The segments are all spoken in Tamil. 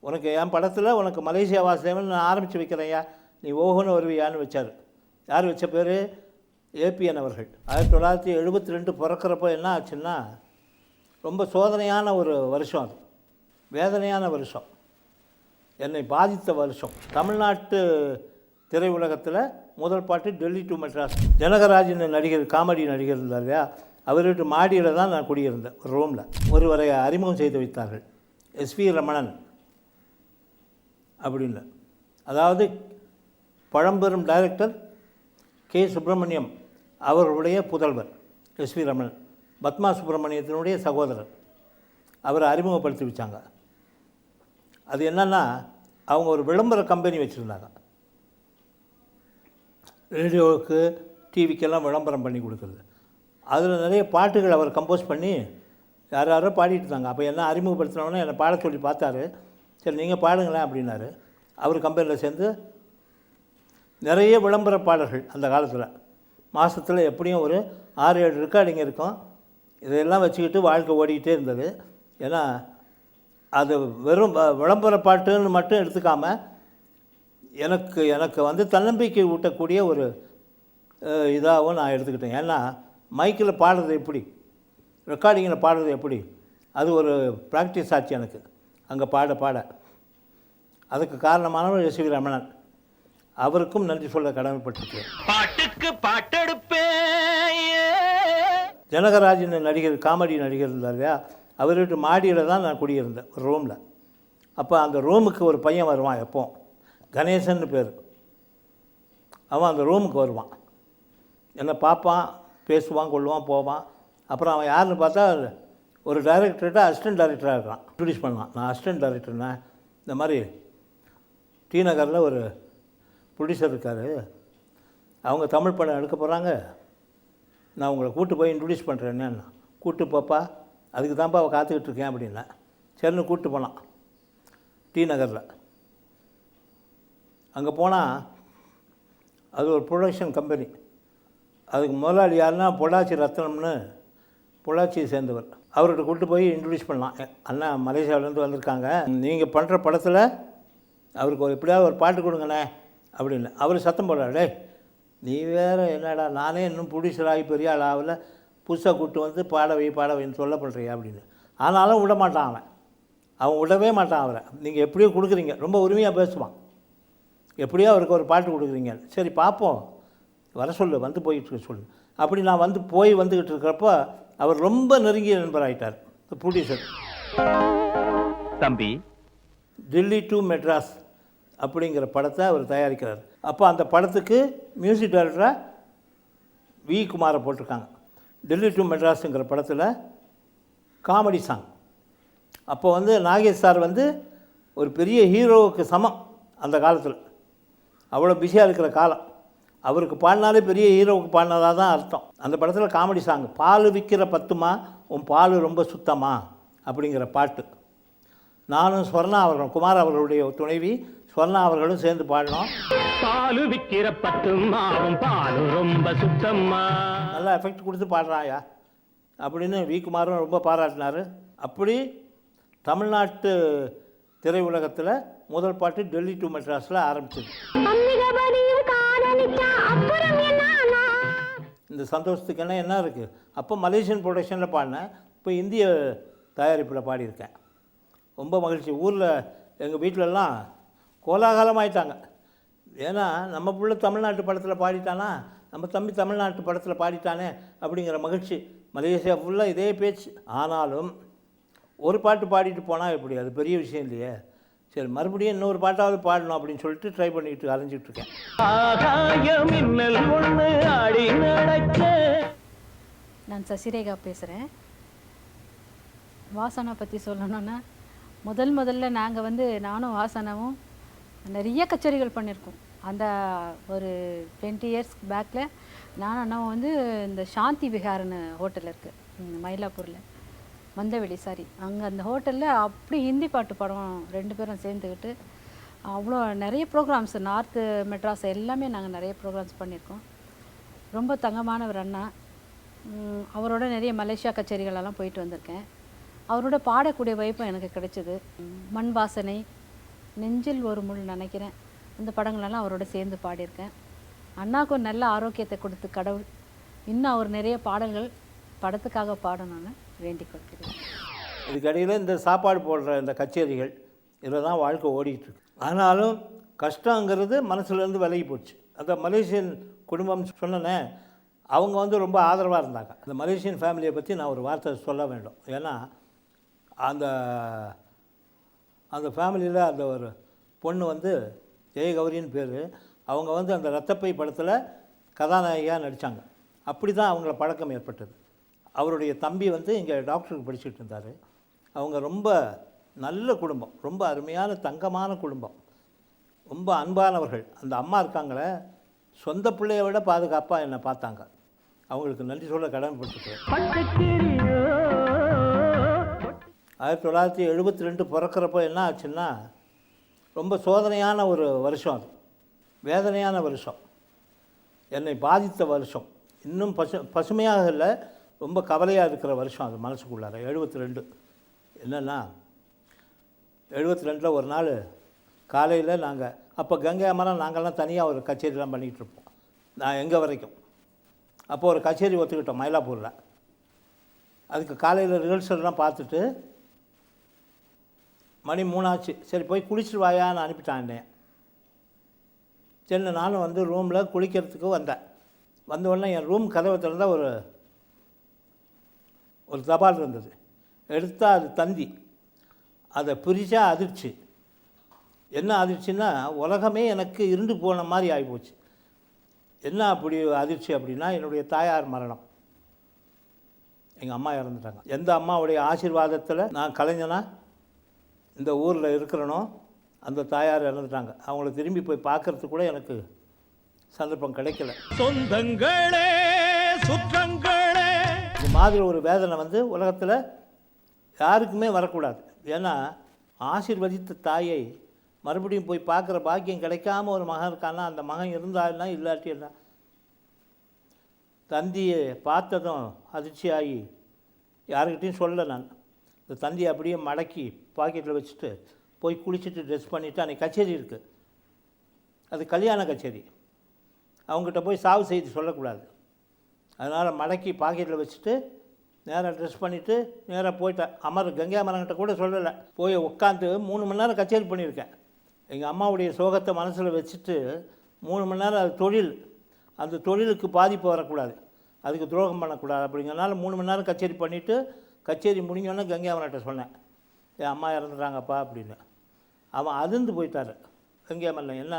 உனக்கு என் படத்தில் உனக்கு மலேசியா வாசுதேவன் நான் ஆரம்பித்து வைக்கிறேன்யா. நீ ஓஹோன்னு வருவியான்னு வச்சார். யார் வச்ச பேர்? ஏபிஎன் அவர்கள். ஆயிரத்தி தொள்ளாயிரத்தி எழுபத்தி ரெண்டு பிறக்கிறப்போ என்ன ஆச்சுன்னா ரொம்ப சோதனையான ஒரு வருஷம் அது. வேதனையான வருஷம். என்னை பாதித்த வருஷம். தமிழ்நாட்டு திரையுலகத்தில் முதல் பாட்டு டெல்லி டு மெட்ராஸ். ஜனகராஜன் நடிகர் காமெடி நடிகர் இருந்தார் இல்லையா? அவர்கிட்ட மாடியில் தான் நான் குடியிருந்தேன் ஒரு ரூமில் ஒருவரை அறிமுகம் செய்து வைத்தார்கள். S V Ramanan. அப்படின்னு அதாவது பழம்பெரும் டைரக்டர் கே. சுப்பிரமணியம் அவர்களுடைய புதல்வர் எஸ்வி ரமணன் பத்மா சுப்பிரமணியத்தினுடைய சகோதரர். அவரை அறிமுகப்படுத்தி வச்சாங்க. அது என்னன்னா அவங்க ஒரு விளம்பர கம்பெனி வச்சுருந்தாங்க. ரேடியோவுக்கு டிவிக்கெல்லாம் விளம்பரம் பண்ணி கொடுக்குறது. அதில் நிறைய பாட்டுகள் அவர் கம்போஸ் பண்ணி யார் யாரோ பாடிட்டு இருந்தாங்க. அப்போ என்ன அறிமுகப்படுத்தினோன்னே என்னை பாட சொல்லி பார்த்தாரு. சரி நீங்கள் பாடுங்களேன் அப்படின்னாரு. அவர் கம்பெனியில் சேர்ந்து நிறைய விளம்பர பாடல்கள் அந்த காலத்தில். மாதத்தில் எப்படியும் ஒரு ஆறு ஏழு ரெக்கார்டிங் இருக்கும். இதையெல்லாம் வச்சுக்கிட்டு வாழ்க்கை ஓடிக்கிட்டே இருந்தது. ஏன்னா அது வெறும் விளம்பர பாட்டுன்னு மட்டும் எடுத்துக்காமல் எனக்கு எனக்கு வந்து தன்னம்பிக்கை ஊட்டக்கூடிய ஒரு இதாகவும் நான் எடுத்துக்கிட்டேன். ஏன்னா மைக்கில் பாடுறது எப்படி? ரெக்கார்டிங்கில் பாடுறது எப்படி? அது ஒரு ப்ராக்டிஸ் ஆச்சு எனக்கு. அங்கே பாட பாட. அதுக்கு காரணமானவர் எஸ் வி ரமணன். அவருக்கும் நன்றி சொல்ல கடமைப்பட்டிருக்கேன் பாட்டுக்கு பாட்டெடுப்பேன். ஜனகராஜன் நடிகர் காமெடி நடிகர் இருந்தார் இல்லையா? அவர் வீட்டு மாடியில் தான் நான் குடியிருந்தேன் ஒரு ரூமில். அப்போ அந்த ரூமுக்கு ஒரு பையன் வருவான் எப்போ கணேசன்னு பேர். அவன் அந்த ரூமுக்கு வருவான். என்னை பார்ப்பான் பேசுவான் கொள்ளுவான் போவான். அப்புறம் அவன் யாருன்னு பார்த்தா ஒரு டைரக்டர்கிட்ட அசிஸ்டன்ட் டைரக்டராக இருக்கான். இன்ட்ரடியூஸ் பண்ணலாம். நான் அசிஸ்டன்ட் டைரக்டர்னா இந்த மாதிரி டி நகரில் ஒரு ப்ரொடியூசர் இருக்கார். அவங்க தமிழ் படம் எடுக்க போகிறாங்க நான் உங்களை கூட்டு போய் இன்ட்ரடியூஸ் பண்ணுறேன்னு கூட்டு போப்பா அதுக்கு தான்ப்பா அவள் காத்துக்கிட்டு இருக்கேன் அப்படின்னா சரின்னு கூப்பிட்டு போனான் டி நகரில். அங்கே போனால் அது ஒரு ப்ரொடக்ஷன் கம்பெனி அதுக்கு முதலாளி யாருன்னா பொள்ளாச்சி ரத்னம்னு பொள்ளாச்சியை சேர்ந்தவர். அவர்கிட்ட கூப்பிட்டு போய் இன்ட்ரடியூஸ் பண்ணலாம். அண்ணா மலேசியாவிலேருந்து வந்திருக்காங்க. நீங்கள் பண்ணுற படத்தில் அவருக்கு ஒரு எப்படியாவது ஒரு பாட்டு கொடுங்கண்ணே அப்படின்னு. அவர் சத்தம் போடுறாரு நீ வேறு என்னடா நானே இன்னும் ப்ரொடியூசர் பெரிய ஆள் ஆகல. புதுசாக கூப்பிட்டு வந்து பாட வை பாட வைன்னு சொல்ல பண்ணுறியா அப்படின்னு. ஆனாலும் விட மாட்டான் அவன். அவன் விடவே மாட்டான் அவரை. நீங்கள் எப்படியோ கொடுக்குறீங்க. ரொம்ப உரிமையாக பேசுவான். எப்படியோ அவருக்கு ஒரு பாட்டு கொடுக்குறீங்க. சரி பார்ப்போம். வர சொல்லு வந்து போயிட்டு இருக்க சொல்லு. அப்படி நான் வந்து போய் வந்துக்கிட்டு இருக்கிறப்ப அவர் ரொம்ப நெருங்கிய நண்பராயிட்டார் ப்ரொடியூசர் தம்பி. டெல்லி டு மெட்ராஸ் அப்படிங்கிற படத்தை அவர் தயாரிக்கிறார். அப்போ அந்த படத்துக்கு மியூசிக் டைரக்டராக வி. குமாரை போட்டிருக்காங்க. டெல்லி டு மெட்ராஸுங்கிற படத்தில் காமெடி சாங் அப்போ வந்து நாகேஷ் சார் வந்து ஒரு பெரிய ஹீரோவுக்கு சமம் அந்த காலத்தில். அவ்வளோ பிஸியாக இருக்கிற காலம். அவருக்கு பாடினாலே பெரிய ஹீரோவுக்கு பாடினதாக தான் அர்த்தம். அந்த படத்தில் காமெடி சாங் பால் விற்கிற பத்துமா? உன் பால் ரொம்ப சுத்தமா? அப்படிங்கிற பாட்டு. நானும் ஸ்வர்ணா அவர்களும் குமார் அவர்களுடைய துணைவி ஸ்வர்ணா அவர்களும் சேர்ந்து பாடினோம். பாலு விக்கிற பத்து மாவும் பாலு ரொம்ப சுத்தம்மா நல்லா எஃபெக்ட் கொடுத்து பாடுறாயா? அப்படின்னு வி. குமாரும் ரொம்ப பாராட்டினார். அப்படி தமிழ்நாட்டு திரையுலகத்தில் முதல் பாட்டு டெல்லி டு மெட்ராஸில் ஆரம்பிச்சது. இந்த சந்தோஷத்துக்கு என்ன என்ன இருக்குது அப்போ மலேசியன் ப்ரொடக்ஷனில் பாடினேன் இப்போ இந்திய தயாரிப்பில் பாடியிருக்கேன். ரொம்ப மகிழ்ச்சி. ஊரில் எங்கள் வீட்டிலலாம் கோலாகலமாயிட்டாங்க. ஏன்னா நம்ம புள்ள தமிழ்நாட்டு படத்தில் பாடிட்டானா? நம்ம தம்பி தமிழ்நாட்டு படத்தில் பாடிட்டானே அப்படிங்கிற மகிழ்ச்சி. மலேசியா ஃபுல்லாக இதே பேச்சு. ஆனாலும் ஒரு பாட்டு பாடிட்டு போனால் எப்படி? அது பெரிய விஷயம் இல்லையே. சரி மறுபடியும் இன்னொரு பாட்டாவது பாடணும் அப்படின்னு சொல்லிட்டு ட்ரை பண்ணிட்டு நடக்க. நான் சசிரேகா பேசுகிறேன் வாசனா பற்றி சொல்லணுன்னா முதல் முதல்ல நாங்கள் வந்து நானும் வாசனாவும் நிறைய கச்சேரிகள் பண்ணியிருக்கோம். அந்த ஒரு டுவெண்ட்டி இயர்ஸ் பேக்கில் நானும் அண்ணாவும் வந்து இந்த சாந்தி விஹார்னு ஹோட்டல் இருக்குது மயிலாப்பூரில். வந்தவெளி சாரி. அங்கே அந்த ஹோட்டலில் அப்படி ஹிந்தி பாட்டு படம் ரெண்டு பேரும் சேர்ந்துக்கிட்டு அவ்வளோ நிறைய ப்ரோக்ராம்ஸ் நார்த்து மெட்ராஸ் எல்லாமே நாங்கள் நிறைய ப்ரோக்ராம்ஸ் பண்ணியிருக்கோம். ரொம்ப தங்கமானவர் அண்ணா. அவரோட நிறைய மலேசியா கச்சேரிகளெல்லாம் போயிட்டு வந்திருக்கேன். அவரோட பாடக்கூடிய வாய்ப்பும் எனக்கு கிடைச்சிது. மண் வாசனை நெஞ்சில் ஒரு முள் நினைக்கிறேன். இந்த படங்களெல்லாம் அவரோட சேர்ந்து பாடியிருக்கேன். அண்ணாவுக்கு ஒரு நல்ல ஆரோக்கியத்தை கொடுத்து கடவுள். இன்னும் அவர் நிறைய பாடல்கள் படத்துக்காக பாடணும்னு வேண்டிக் கொள்கிறேன் இதுக்கடையில் இந்த சாப்பாடு போடுற இந்த கச்சேரிகள் இதில் தான் வாழ்க்கை ஓடிட்டுருக்கு ஆனாலும் கஷ்டங்கிறது மனசுலேருந்து விலகி போச்சு. அந்த மலேசியன் குடும்பம் சொன்னனே அவங்க வந்து ரொம்ப ஆதரவாக இருந்தாங்க. அந்த மலேசியன் ஃபேமிலியை பற்றி நான் ஒரு வார்த்தை சொல்ல வேண்டும். ஏன்னா அந்த அந்த ஃபேமிலியில் அந்த ஒரு பொண்ணு வந்து ஜெயகௌரின்னு பேர். அவங்க வந்து அந்த ரத்தப்பை படத்தில் கதாநாயகியாக நடித்தாங்க அப்படி தான் அவங்கள பழக்கம் ஏற்பட்டது. அவருடைய தம்பி வந்து இங்கே டாக்டருக்கு படிச்சுட்டு இருந்தார். அவங்க ரொம்ப நல்ல குடும்பம் ரொம்ப அருமையான தங்கமான குடும்பம். ரொம்ப அன்பானவர்கள். அந்த அம்மா இருக்காங்களே சொந்த பிள்ளைய விட பாதுகாப்பாக என்னை பார்த்தாங்க. அவங்களுக்கு நன்றி சொல்ல கடமைப்பட்டுருக்கேன் ஆயிரத்தி தொள்ளாயிரத்தி எழுபத்தி ரெண்டு பிறக்கிறப்போ என்ன ஆச்சுன்னா ரொம்ப சோதனையான ஒரு வருஷம் அது. வேதனையான வருஷம். என்னை பாதித்த வருஷம். இன்னும் பசு பசுமையாக இல்லை ரொம்ப கவலையாக இருக்கிற வருஷம் அது மனசுக்குள்ளார. எழுபத்தி ரெண்டு என்னென்னா எழுபத்தி ரெண்டில் ஒரு நாள் காலையில் நாங்கள் அப்போ கங்கை அமரம் நாங்கள்லாம் தனியாக ஒரு கச்சேரிலாம் பண்ணிகிட்டு இருப்போம். நான் எங்கே வரைக்கும்? அப்போது ஒரு கச்சேரி ஒத்துக்கிட்டோம் மயிலாப்பூரில். அதுக்கு காலையில் ரிஹர்சல்லாம் பார்த்துட்டு மணி மூணாச்சு. சரி போய் குளிச்சுட்டு வாயான்னு அனுப்பிட்டான். என்னைய சரி நானும் வந்து ரூமில் குளிக்கிறதுக்கு வந்தேன். வந்த உடனே என் ரூம் கதவை திறந்தால் ஒரு ஒரு தபால் இருந்தது. எடுத்தால் அது தந்தி. அதை பிரித்தா அதிர்ச்சி. என்ன அதிர்ச்சின்னா உலகமே எனக்கு இருண்டு போன மாதிரி ஆகிப்போச்சு என்ன அப்படி அதிர்ச்சி அப்படின்னா என்னுடைய தாயார் மரணம். எங்கள் அம்மா இறந்துட்டாங்க. எந்த அம்மாவுடைய ஆசீர்வாதத்தில் நான் கலைஞனா? இந்த ஊரில் இருக்கிறனோ அந்த தாயார் இறந்துட்டாங்க. அவங்கள திரும்பி போய் பார்க்கறதுக்கு கூட எனக்கு சந்தர்ப்பம் கிடைக்கல. சொந்தங்களே சுற்றங்கள் இந்த மாதிரி ஒரு வேதனை வந்து உலகத்தில் யாருக்குமே வரக்கூடாது. ஏன்னா ஆசீர்வதித்த தாயை மறுபடியும் போய் பார்க்குற பாக்கியம் கிடைக்காம ஒரு மகன் இருக்கான்னா அந்த மகன் இருந்தாருன்னா இல்லாட்டி என்ன? தந்தியை பார்த்ததும் அதிர்ச்சியாகி யாருக்கிட்டையும் சொல்ல நான். இந்த தந்தியை அப்படியே மடக்கி பாக்கெட்டில் வச்சுட்டு போய் குளிச்சுட்டு ட்ரெஸ் பண்ணிவிட்டு அன்றைக்கி கச்சேரி இருக்குது அது கல்யாண கச்சேரி. அவங்ககிட்ட போய் சாவு செய்து சொல்லக்கூடாது. அதனால் மடக்கி பாக்கெட்டில் வச்சுட்டு நேராக ட்ரெஸ் பண்ணிவிட்டு நேராக போயிட்டேன் அமர் கங்கை அமரங்கிட்ட கூட சொல்லலை. போய் உட்காந்து மூணு மணி நேரம் கச்சேரி பண்ணியிருக்கேன். எங்கள் அம்மாவுடைய சோகத்தை மனசில் வச்சுட்டு மூணு மணி நேரம் அது தொழில். அந்த தொழிலுக்கு பாதிப்பு வரக்கூடாது. அதுக்கு துரோகம் பண்ணக்கூடாது. அப்படிங்கிறனால மூணு மணி நேரம் கச்சேரி பண்ணிவிட்டு கச்சேரி முடிஞ்சோடனே கங்கை அமரன்ட்ட சொன்னேன். என் அம்மா இறந்துட்டாங்கப்பா அப்படின்னு. அவன் அதிர்ந்து போயிட்டார். கங்கை அமரன் என்ன?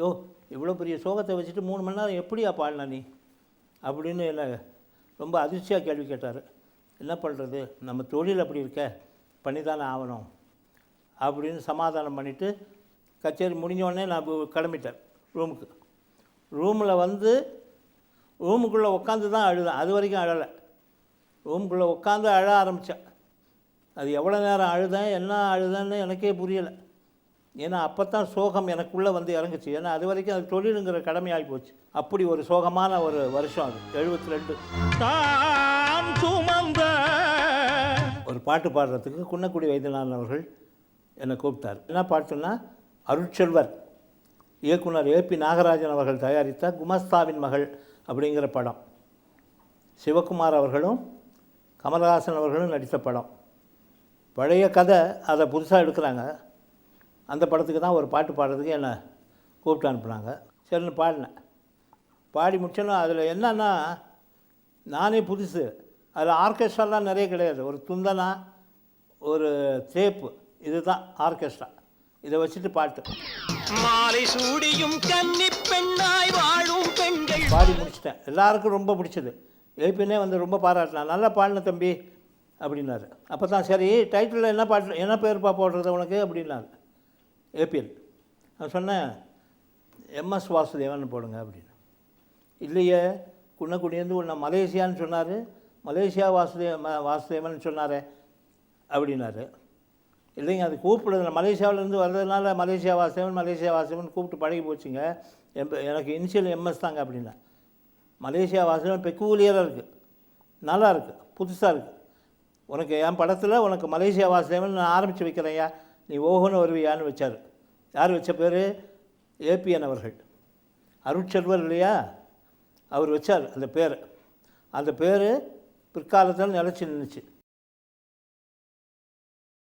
யோ இவ்வளோ பெரிய சோகத்தை வச்சுட்டு மூணு மணி நேரம் எப்படியா பாடின நீ? அப்படின்னு என்ன ரொம்ப அதிர்ச்சியாக கேள்வி கேட்டார். என்ன பண்ணுறது நம்ம தொழில் அப்படி இருக்க. பண்ணி தானே ஆகணும். அப்படின்னு சமாதானம் பண்ணிவிட்டு கச்சேரி முடிஞ்சோடனே நான் கிளம்பிட்டேன் ரூமுக்கு. ரூமில் வந்து ரூமுக்குள்ளே உட்காந்து தான் அழுதேன் அது வரைக்கும் அழலை. ரூமுக்குள்ளே உட்காந்து அழ ஆரம்பித்தேன் அது எவ்வளோ நேரம் அழுதேன் என்ன அழுதேன்னு எனக்கே புரியலை. ஏன்னா அப்போ தான் சோகம் எனக்குள்ளே வந்து இறங்குச்சு. ஏன்னா அது வரைக்கும் அது தொழிலுங்கிற கடமையாகி போச்சு. அப்படி ஒரு சோகமான ஒரு வருஷம் அது. எழுபத்தி ரெண்டு தான் சுமந்த. ஒரு பாட்டு பாடுறதுக்கு குன்னக்குடி வைத்தியநாதன் அவர்கள் என்னை கூப்பிட்டார். என்ன பாட்டுன்னா அருட்செல்வர் இயக்குனர் ஏபி நாகராஜன் அவர்கள் தயாரித்த குமஸ்தாவின் மகள் அப்படிங்கிற படம். சிவகுமார் அவர்களும் கமலஹாசன் அவர்களும் நடித்த படம். பழைய கதை அதை புதுசாக எடுக்கிறாங்க. அந்த படத்துக்கு தான் ஒரு பாட்டு பாடுறதுக்கு என்னை கூப்பிட்டு அனுப்புனாங்க. சரின்னு பாடினேன். பாடி முடிச்சோன்னா அதில் என்னன்னா நானே புதுசு. அதில் ஆர்கெஸ்ட்ராலாம் நிறைய கிடையாது. ஒரு துந்தனா ஒரு தேப்பு. இதுதான் ஆர்கெஸ்ட்ரா. இதை வச்சுட்டு பாட்டு. மாலை சூடியும் கன்னி பெண்ணாய் வாழும் பெண்கள். பாடி முடிச்சிட்டேன். எல்லாருக்கும் ரொம்ப பிடிச்சது. ஏற்கனவே வந்து ரொம்ப பாராட்டினா நல்லா பாடின தம்பி அப்படின்னாரு. அப்போ தான் சரி டைட்டிலில் என்ன பாட்டு என்ன பேர்ப்பா போடுறது உனக்கு? அப்படின்னாரு. ஏபிஎல். நான் சொன்னேன் எம்எஸ் வாசுதேவன் போடுங்க அப்படின்னு. இல்லையே குன்னக்குடியேருந்து உன்னை மலேசியான்னு சொன்னார் மலேசியா வாசுதே வாசுதேவன் சொன்னார் அப்படின்னாரு. இல்லைங்க அது கூப்பிடுறது மலேசியாவிலேருந்து வர்றதுனால மலேசியா வாசுதேவன் மலேசியா வாசுதேவன் கூப்பிட்டு பழகி போச்சுங்க. எம்ப எனக்கு இனிஷியல் எம்எஸ் தாங்க அப்படின்னா. மலேசியா வாசுதேவன் பெக்கூலியராக இருக்குது நல்லா இருக்குது புதுசாக இருக்குது உனக்கு என் படத்தில் உனக்கு மலேசியா வாசுதேவன் நான் ஆரம்பித்து வைக்கிறேன்யா. நீ ஓஹோன்னு வருவியான்னு வச்சார். யார் வச்ச பேர்? ஏபிஎன் அவர்கள். அருட்செல்வர் இல்லையா? அவர் வச்சார் அந்த பேர். அந்த பேர் பிற்காலத்தில் நிலச்சி நின்றுச்சு